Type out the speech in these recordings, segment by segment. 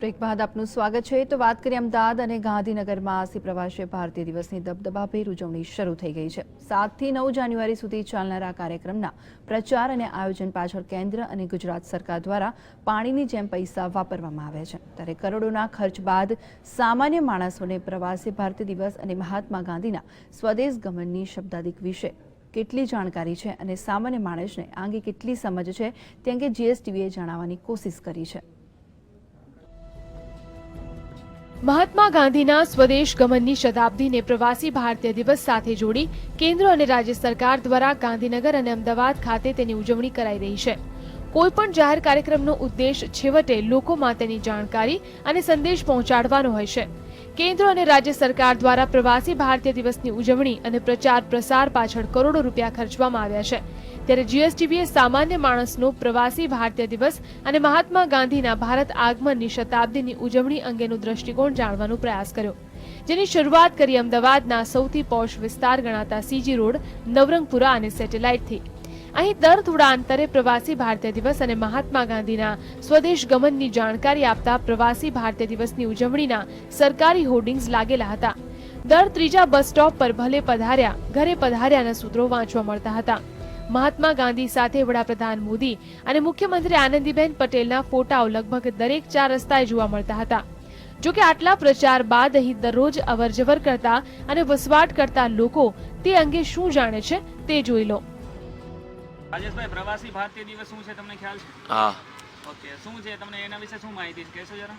Break બાદ આપનું સ્વાગત છે. તો વાત કરીએ અમદાવાદ અને ગાંધીનગરમાં આજથી પ્રવાસી ભારતીય દિવસની દબદબાભેર ઉજવણી શરૂ થઈ ગઈ છે. સાતથી નવ જાન્યુઆરી સુધી ચાલનારા કાર્યક્રમના પ્રચાર અને આયોજન પાછળ કેન્દ્ર અને ગુજરાત સરકાર દ્વારા પાણીની જેમ પૈસા વાપરવામાં આવે છે. ત્યારે કરોડોના ખર્ચ બાદ સામાન્ય માણસોને પ્રવાસી ભારતીય દિવસ અને મહાત્મા ગાંધીના સ્વદેશ ગમનની શબ્દાદિક વિશે કેટલી જાણકારી છે અને સામાન્ય માણસને આ અંગે કેટલી સમજ છે તે અંગે જીએસટીવીએ જણાવવાની કોશિશ કરી છે. મહાત્મા ગાંધીના સ્વદેશ ગમનની શતાબ્દીને પ્રવાસી ભારતીય દિવસ સાથે જોડી કેન્દ્ર અને રાજ્ય સરકાર દ્વારા ગાંધીનગર અને અમદાવાદ ખાતે તેની ઉજવણી કરાઈ રહી છે. કોઈ પણ જાહેર કાર્યક્રમનો ઉદ્દેશ છેવટે લોકોમાં તેની જાણકારી અને સંદેશ પહોંચાડવાનો હોય છે. કેન્દ્ર અને રાજ્ય સરકાર દ્વારા પ્રવાસી ભારતીય દિવસની ઉજવણી અને પ્રચાર પ્રસાર પાછળ કરોડો રૂપિયા ખર્ચવામાં આવ્યા છે. ત્યારે જીએસટીવીએ સામાન્ય માણસનો પ્રવાસી ભારતીય દિવસ અને મહાત્મા ગાંધીના ભારત આગમનની શતાબ્દીની ઉજવણી અંગેનો દ્રષ્ટિકોણ જાણવાનો પ્રયાસ કર્યો. જેની શરૂઆત કરી અમદાવાદના સૌથી પોશ વિસ્તાર ગણાતા સીજી રોડ, નવરંગપુરા અને સેટેલાઇટથી. અહીં દર થોડા અંતરે પ્રવાસી ભારતીય દિવસ અને મહાત્મા ગાંધીના સ્વદેશ ગમનની જાણકારી આપતા પ્રવાસી ભારતીય દિવસની ઉજવણીના સરકારી હોર્ડિંગ્સ લાગેલા હતા. દર ત્રીજા બસ સ્ટોપ પર ભલે પધાર્યા, ઘરે પધાર્યાના સૂત્રો વાંચવા મળતા હતા. મહાત્મા ગાંધી સાથે વડાપ્રધાન મોદી અને મુખ્યમંત્રી આનંદીબેન પટેલના ફોટાઓ લગભગ દરેક ચાર રસ્તાએ જોવા મળતા હતા. જોકે આટલા પ્રચાર બાદ અહીં દરરોજ અવરજવર કરતા અને વસવાટ કરતા લોકો તે અંગે શું જાણે છે તે જોઈ લો. રાજેશભાઈ પ્રવાસી ભારતીય દિવસ શું છે તમને ખ્યાલ છે? હા. ઓકે શું છે તમને એના વિશે શું માહિતી છે? કહેશો જરા.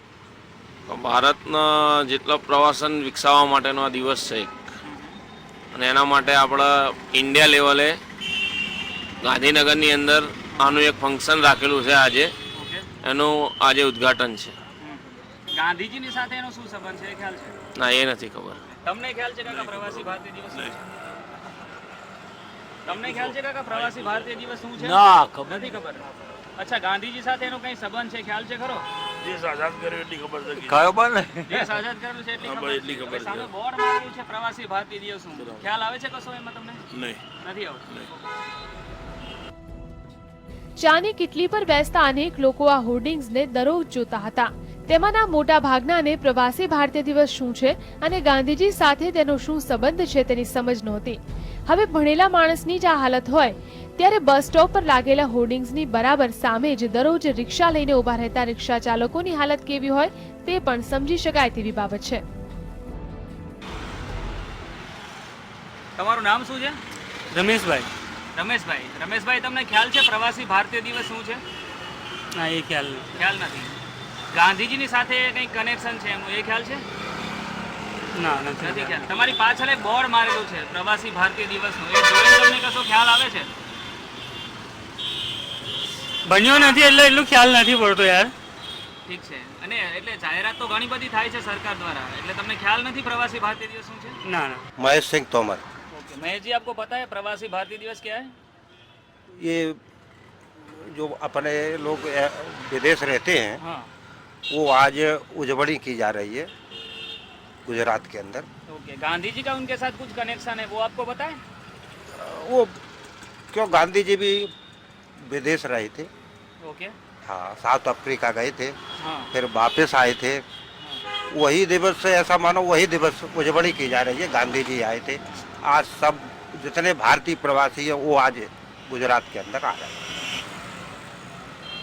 ભારતના જેટલા પ્રવાસન વિકસાવવા માટેનો આ દિવસ છે અને એના માટે આપણા ઇન્ડિયા લેવલે ગાંધીનગરની અંદર આનું એક ફંક્શન રાખેલું છે આજે. એનું આજે ઉદ્ઘાટન છે. ગાંધીજીની સાથે એનો શું સંબંધ છે? ખ્યાલ છે? ના એ નથી ખબર. તમને ખ્યાલ છે કાકા પ્રવાસી ભારતીય દિવસ છે? તમને ખ્યાલ છે કાકા પ્રવાસી ભારતીય દિવસ શું છે? ના ખબર નથી ખબર. અચ્છા ગાંધીજી સાથે એનો કઈ સંબંધ છે? ખ્યાલ છે ખરો? દેશ આઝાદ કર્યો એટલી ખબર છે કયો પણ દેશ આઝાદ કરેલું છે એટલી ખબર? એટલી ખબર સામે બોર્ડ માર્યું છે પ્રવાસી ભારતીય દિવસનું ખ્યાલ આવે છે કશો એમાં તમને? નહીં. નથી આવતું. ચાની કિટલી પર બેસતા અનેક લોકો આ હોર્ડિંગ્સને દરરોજ જોતા હતા. તેમાંના મોટા ભાગનાને પ્રવાસી ભારતીય દિવસ શું છે અને ગાંધીજી સાથે તેનો શું સંબંધ છે તેની સમજ નહોતી. હવે ભણેલા માણસની જ આ હાલત હોય ત્યારે બસ સ્ટોપ પર લાગેલા હોર્ડિંગ્સની બરાબર સામે જ દરરોજ રિક્ષા લઈને ઊભા રહેતા રિક્ષા ચાલકોની હાલત કેવી હોય તે પણ સમજી શકાય તેવી બાબત છે. તમારું નામ શું છે? રમેશભાઈ. રમેશભાઈ. રમેશભાઈ તમને ખ્યાલ છે પ્રવાસી ભારતીય દિવસ શું છે? ના એ ખ્યાલ ખ્યાલ નથી. ગાંધીજીની સાથે કંઈ કનેક્શન છે એનું એ ખ્યાલ છે ના નથી નથી ખ્યાલ તમારી પાછળ એક બોર્ડ મારેલું છે પ્રવાસી ભારતીય દિવસનું એ જોઈને તમને કશો ખ્યાલ આવે છે બન્યો નથી એટલે એટલું ખ્યાલ નથી પડતો યાર ઠીક છે અને એટલે જાહેરાત તો ઘણી બધી થાય છે સરકાર દ્વારા એટલે તમને ખ્યાલ નથી પ્રવાસી ભારતીય દિવસ શું છે ના ના महेश सिंह तोमर ओके महेश जी आपको पता है प्रवासी भारतीय दिवस क्या है ये जो अपने लोग अ, विदेश रहते हैं हाँ वो आज उजवड़ी की जा रही है गुजरात के अंदर। ओके गांधी जी का उनके साथ कुछ कनेक्शन है वो आपको है वो क्यों गांधी जी भी विदेश रहे थे। ओके। हाँ साउथ अफ्रीका गए थे हाँ। फिर वापस आए थे। वही दिवस से ऐसा मानो वही दिवस उजवड़ी की जा रही है गांधी जी आए थे। आज सब जितने भारतीय प्रवासी हैं वो आज गुजरात के अंदर आ रहे हैं।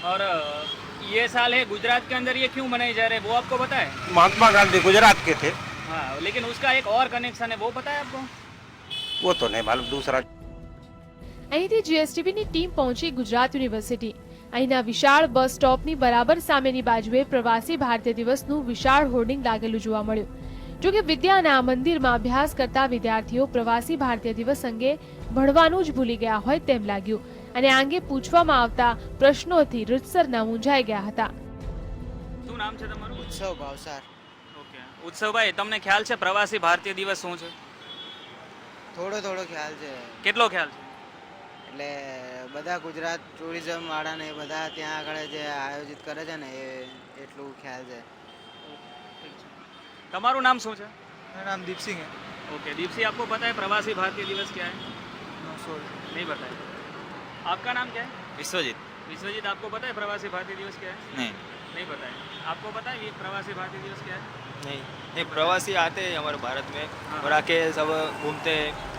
और ये साल है गुजरात के अंदर ये क्यों मनाए जा रहे हैं वो आपको पता है महात्मा गांधी गुजरात के थे हाँ लेकिन उसका एक और कनेक्शन है वो पता है आपको वो तो नहीं मालूम दूसरा અહીંથી જીએસટીવીની ટીમ પહોંચી ગુજરાત યુનિવર્સિટી અહીંના વિશાળ બસ સ્ટોપની બરાબર સામેની બાજુએ પ્રવાસી ભારતીય દિવસનું વિશાળ હોર્ડિંગ લાગેલું જોવા મળ્યું જોકે વિદ્યાના આ મંદિરમાં અભ્યાસ કરતા વિદ્યાર્થીઓ પ્રવાસી ભારતીય દિવસ અંગે ભણવાનું જ ભૂલી ગયા હોય તેમ લાગ્યું અને આ અંગે પૂછવામાં આવતા પ્રશ્નોથી રીતસરના મૂંઝાઈ ગયા હતા શું નામ છે તમારું ઉત્સવ ભાવસાર ઓકે ઉત્સવભાઈ તમને ખ્યાલ છે પ્રવાસી ભારતીય દિવસ શું છે થોડો થોડો ખ્યાલ છે કેટલો ખ્યાલ છે એટલે બધા ગુજરાત ટુરિઝમ વાળાને એ બધા ત્યાં આગળ જે આયોજિત કરે છે ને એ એટલું ખ્યાલ છે તમારું નામ શું છે मेरा नाम दीप सिंह है ओके दीप सिंह आपको पता है प्रवासी भारतीय दिवस क्या है नो सॉरी नहीं पता है आपका नाम क्या है विश्वजीत विश्वजीत आपको पता है प्रवासी भारतीय दिवस क्या है नहीं नहीं पता है आपको पता है ये प्रवासी भारतीय दिवस क्या है नहीं एक प्रवासी आते हैं हमारे भारत में और आके सब घूमते हैं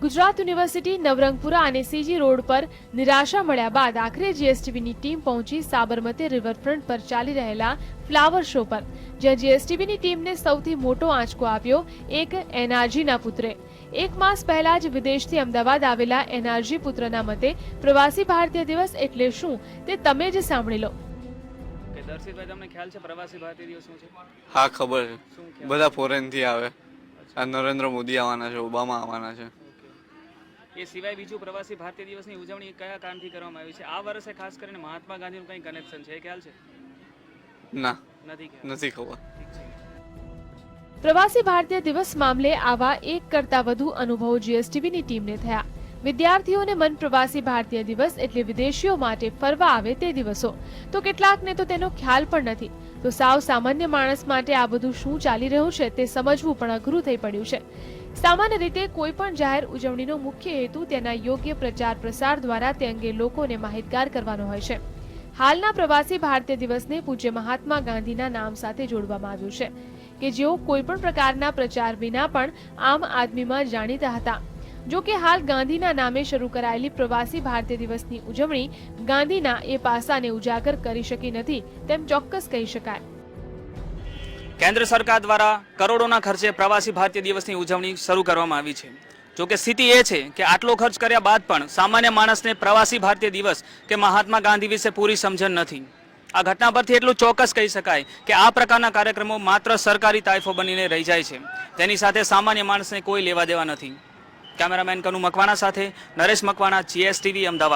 ગુજરાત યુનિવર્સિટી નવરંગપુરા અને સીજી રોડ પર નિરાશા મળ્યા બાદ આખરે જીએસટીબીની ટીમ પહોંચી સાબરમતી રિવરફ્રન્ટ પર ચાલી રહેલા ફ્લાવર શો પર જ્યાં જીએસટીબીની ટીમને સૌથી મોટો આંચકો આપ્યો એક એનઆરજીના પુત્રે એક માસ પહેલા જ વિદેશથી અમદાવાદ આવેલા એનઆરજી પુત્રના મતે પ્રવાસી ભારતીય દિવસ એટલે શું તે તમે જ સાંભળી લો. કે દર્શિતભાઈ તમને ખ્યાલ છે પ્રવાસી ભારતીય દિવસ શું છે? હા ખબર છે. શું બધા ફોરેનથી આવે. આ નરેન્દ્ર મોદી આવવાના છે ઓબામા આવવાના છે. એ સિવાય બીજું પ્રવાસી ભારતીય દિવસની ઉજવણી કયા કારણથી કરવામાં આવી છે? આ વર્ષે ખાસ કરીને મહાત્મા ગાંધીનું કંઈ કનેક્શન છે? એ ખ્યાલ છે? ના. નથી નથી ખબર. ઠીક છે. પ્રવાસી ભારતીય દિવસ મામલે આવા એક કરતા વધુ અનુભવો જીએસટીવીની ટીમને થયા. વિદ્યાર્થીઓને મન પ્રવાસી ભારતીય દિવસ એટલે વિદેશીઓ માટે ફરવા આવે તે દિવસો. તો કેટલાકને તો તેનો ખ્યાલ પણ નથી. તો સાવ સામાન્ય માણસ માટે આ બધું શું ચાલી રહ્યું છે તે સમજવું પણ અઘરું થઈ પડ્યું છે. સામાન્ય રીતે કોઈ પણ જાહેર ઉજવણીનો મુખ્ય હેતુ તેના યોગ્ય પ્રચાર પ્રસાર દ્વારા તે અંગે લોકોને માહિતગાર કરવાનો હોય છે. હાલના પ્રવાસી ભારતીય દિવસને પૂજ્ય મહાત્મા ગાંધીના નામ સાથે જોડવામાં આવ્યું છે. કે જેઓ કોઈ પણ પ્રકારના પ્રચાર વિના પણ આમ આદમીમાં જાણીતા હતા. જો કે હાલ ગાંધીના નામે શરૂ કરાયેલી પ્રવાસી ભારતીય દિવસની ઉજવણી ગાંધીના એ પાસાને ઉજાગર કરી શકી નથી, તેમ ચોક્કસ કહી શકાય. કેન્દ્ર સરકાર દ્વારા કરોડોના ખર્ચે પ્રવાસી ભારતીય દિવસની ઉજવણી શરૂ કરવામાં આવી છે. જો કે સ્થિતિ એ છે કે આટલો ખર્ચ કર્યા બાદ પણ સામાન્ય માણસને પ્રવાસી ભારતીય દિવસ કે મહાત્મા ગાંધી વિશે પૂરી સમજણ નથી. આ ઘટના પરથી એટલું ચોક્કસ કહી શકાય કે આ પ્રકારના કાર્યક્રમો માત્ર સરકારી તાઇફો બનીને રહી જાય છે. તેની સાથે સામાન્ય માણસને કોઈ લેવા દેવા નથી. કેમેરામેન કનુ મકવાણા સાથે નરેશ મકવાણા, જીએસટીવી, અમદાવાદ.